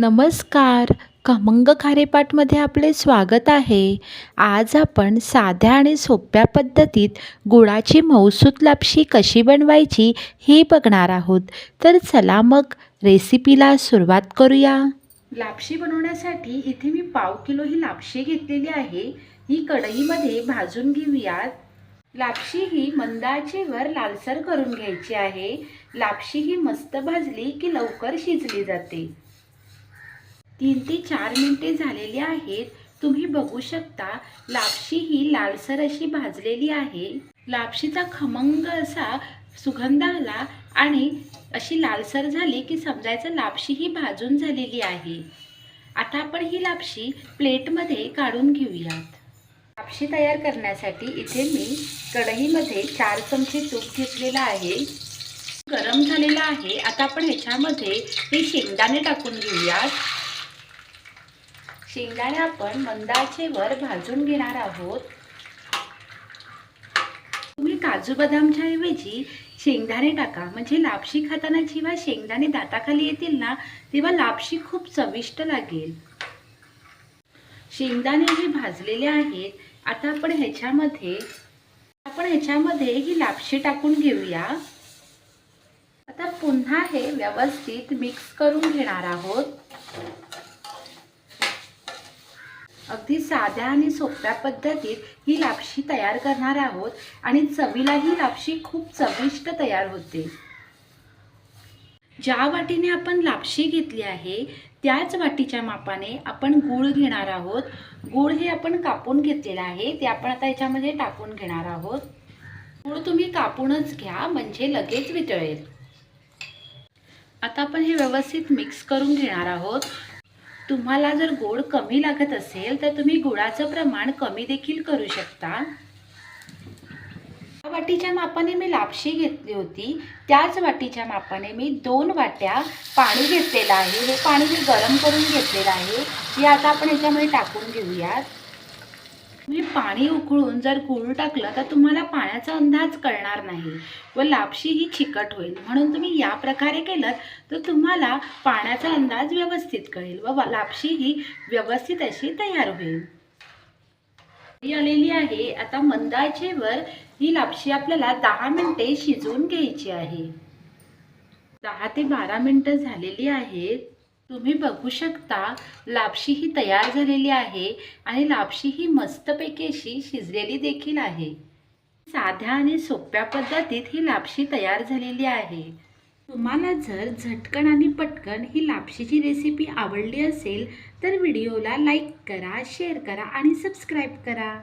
नमस्कार. खमंग खारेपाटमध्ये आपले स्वागत आहे. आज आपण साध्या आणि सोप्या पद्धतीत गुळाची मौसूत लापशी कशी बनवायची हे बघणार आहोत. तर चला मग रेसिपीला सुरुवात करूया. लापशी बनवण्यासाठी इथे मी पाव किलो ही लापशी घेतलेली आहे. ही कढईमध्ये भाजून घेऊयात. लापशी ही मंद लालसर करून घ्यायची आहे. लापशी ही मस्त भाजली की लवकर शिजली जाते. तीन ते चार मिनिटे झालेली आहेत. तुम्ही बघू शकता लापशी ही लालसर अशी भाजलेली आहे. लापशीचा खमंग असा सुगंध आला आणि अशी लालसर झाली की समजायचं लापशी ही भाजून झालेली आहे. आता आपण ही लापशी प्लेटमध्ये काढून घेऊयात. लापशी तयार करण्यासाठी इथे मी कढईमध्ये चार चमचे तूप घेतलेलं आहे. गरम झालेलं आहे. आता आपण ह्याच्यामध्ये हे शेंगदाणे टाकून घेऊयात. शेंगदाणे आपण मंदाचे वर भाजून घेणार आहोत. तुम्ही काजू बदामच्या ऐवजी शेंगदाणे टाका. म्हणजे लापशी खाताना जेव्हा शेंगदाणे दाताखाली येतील ना तेव्हा लापशी खूप चविष्ट लागेल. शेंगदाणे हे भाजलेले आहेत आता आपण ह्याच्यामध्ये आपण ह्याच्यामध्ये ही लापशी टाकून घेऊया. आता पुन्हा हे व्यवस्थित मिक्स करून घेणार आहोत. अगदी साध्या आणि सोप्या पद्धतीत ही लापशी तयार करणार आहोत आणि चवीला ही लापशी खूप चविष्ट तयार होते. ज्या वाटीने आपण लापशी घेतली आहे त्याच वाटीच्या मापाने आपण गूळ घेणार आहोत. गूळ हे आपण कापून घेतलेलं आहे ते आपण आता याच्यामध्ये टाकून घेणार आहोत. गूळ तुम्ही कापूनच घ्या म्हणजे लगेच वितळेल. आता आपण हे व्यवस्थित मिक्स करून घेणार आहोत. तुम्हाला जर गोड कमी लागत असेल तर तुम्ही गुळाचं प्रमाण कमी देखील करू शकता. या वाटीच्या मापाने मी लापशी घेतली होती. त्याच वाटीच्या मापाने मी दोन वाट्या पाणी घेतलेलं आहे. हे पाणी मी गरम करून घेतलेलं आहे. हे आता आपण याच्यामध्ये टाकून घेऊयात. तुम्ही पाणी उकळून जर गुळ टाकलं तर तुम्हाला पाण्याचा अंदाज कळणार नाही व लापशी ही चिकट होईल. म्हणून तुम्ही या प्रकारे केलं तर तुम्हाला पाण्याचा अंदाज व्यवस्थित कळेल व लापशी ही व्यवस्थित अशी तयार होईल. ही आलेली आहे. आता मंदाचेवर ही लापशी आपल्याला दहा मिनटे शिजवून घ्यायची आहे. दहा ते बारा मिनटं झालेली आहेत. तुम्ही बघू शकता लापशी ही तयार झालेली आहे आणि लापशी ही मस्तपैकी अशी शिजलेली देखील आहे. साध्या आणि सोप्या पद्धतीत ही लापशी तयार झालेली आहे. तुम्हाला जर झटकन आणि पटकन ही लापशीची रेसिपी आवडली असेल तर व्हिडिओला लाईक करा शेअर करा आणि सबस्क्राईब करा.